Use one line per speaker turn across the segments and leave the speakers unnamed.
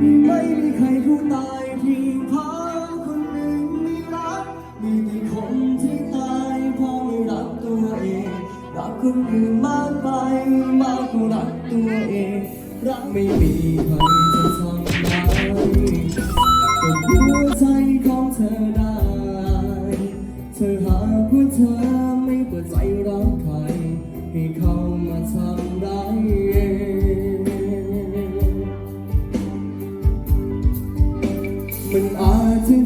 ไม่มีใครผู้ตายเพียงเขคนหนึ่งม่รัก มีแต่คนที่ตายเพราะไม่รักตัวเอง รักคนอื่มากไปมากกวรักตัวเอง รักไม่มีใครจะทำได้ 再精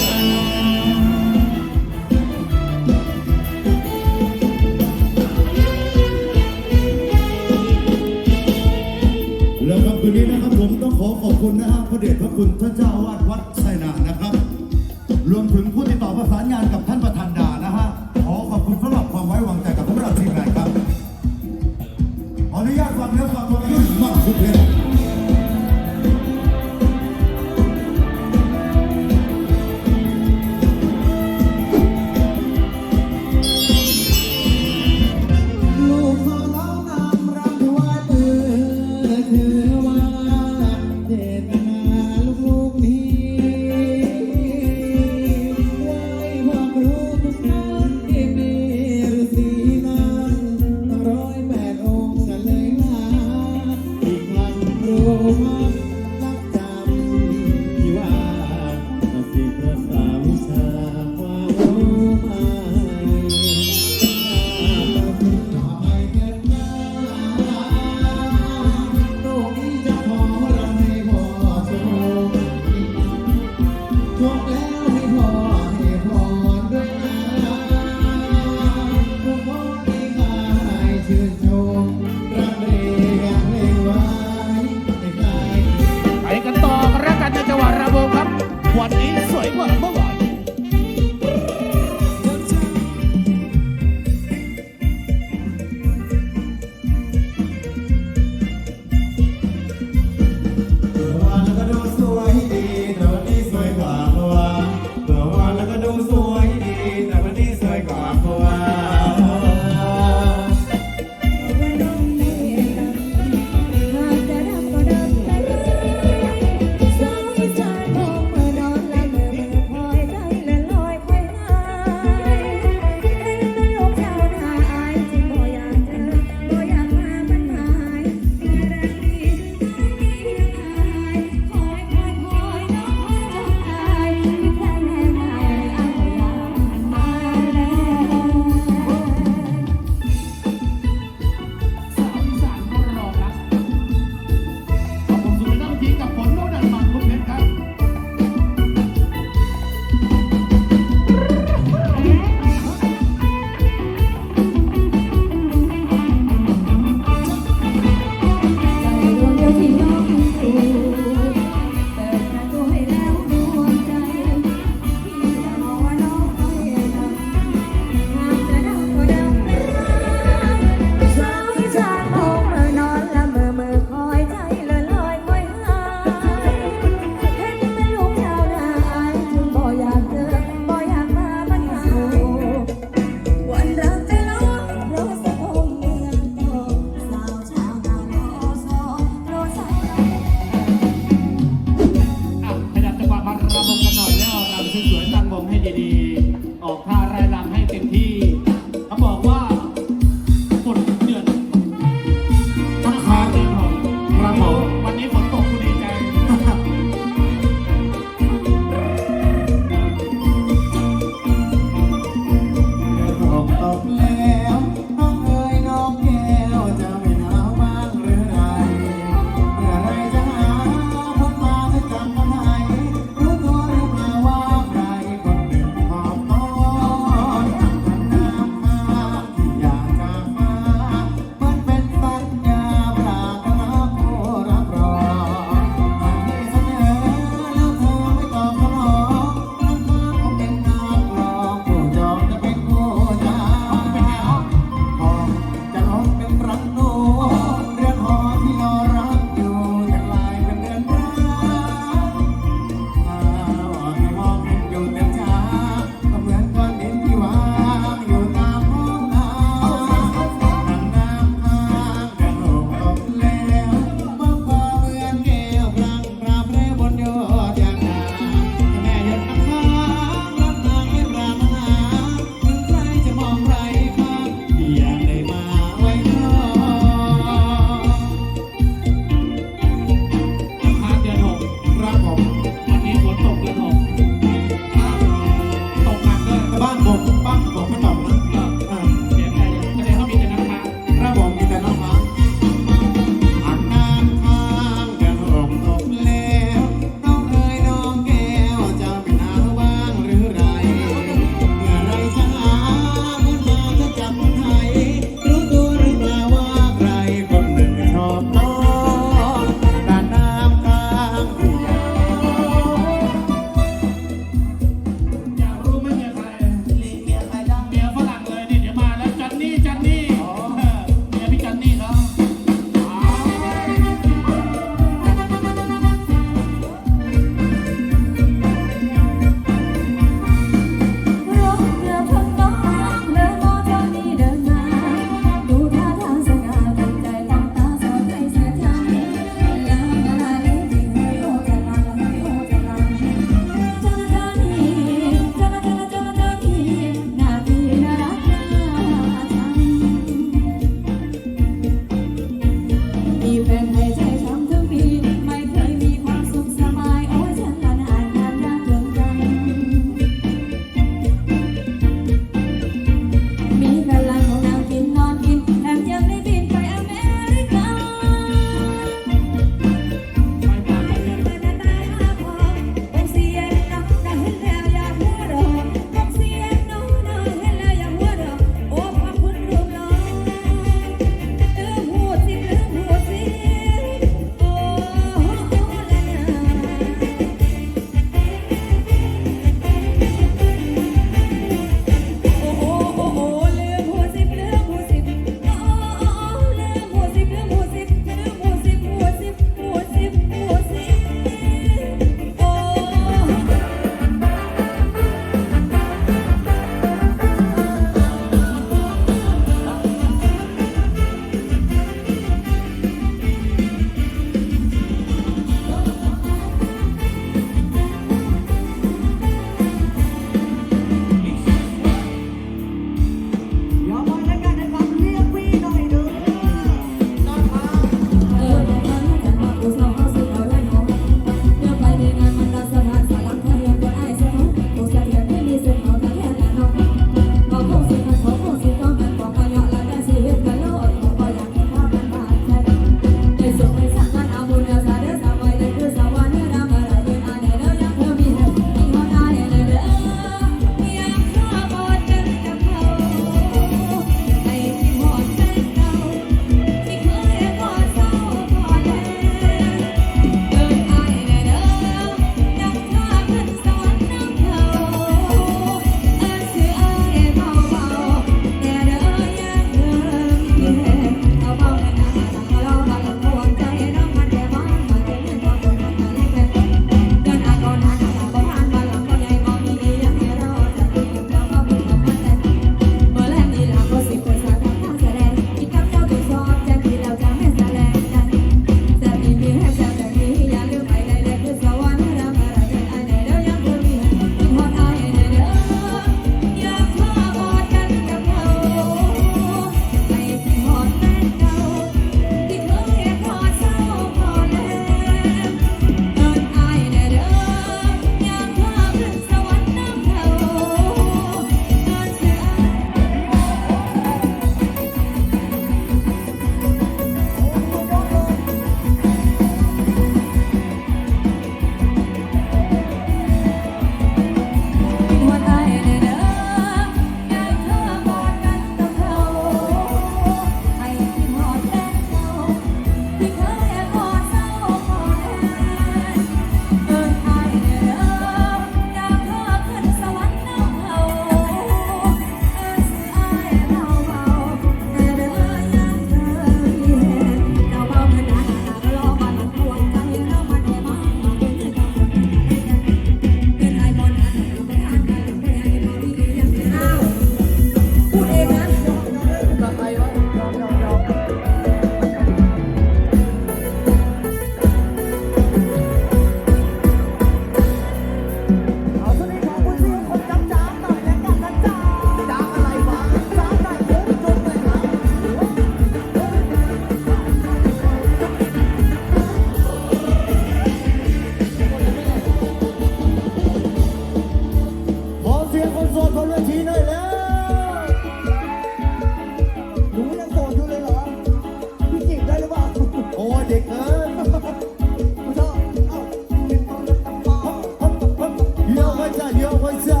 Yoksa yoksa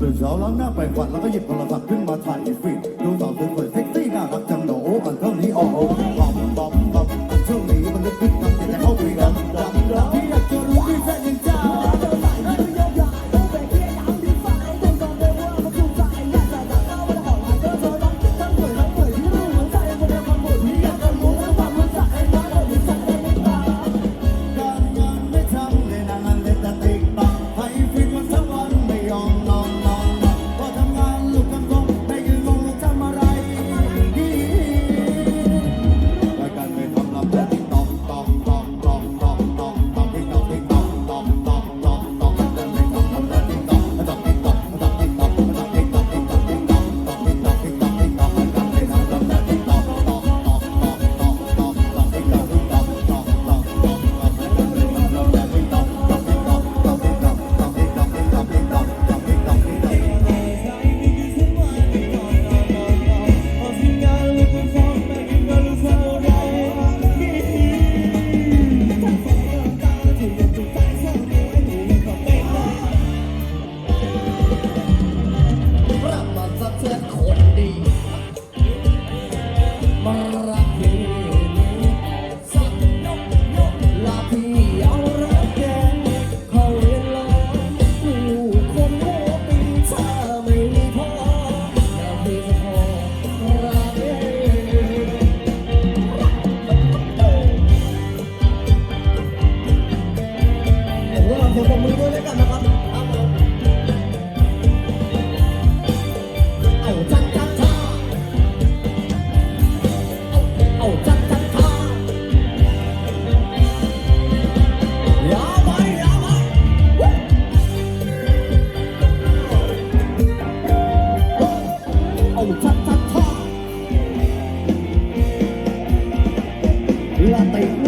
Từ giáo lắm nát bài khoản là có dịp còn là thật khuyên mà thải
phỉ ละติ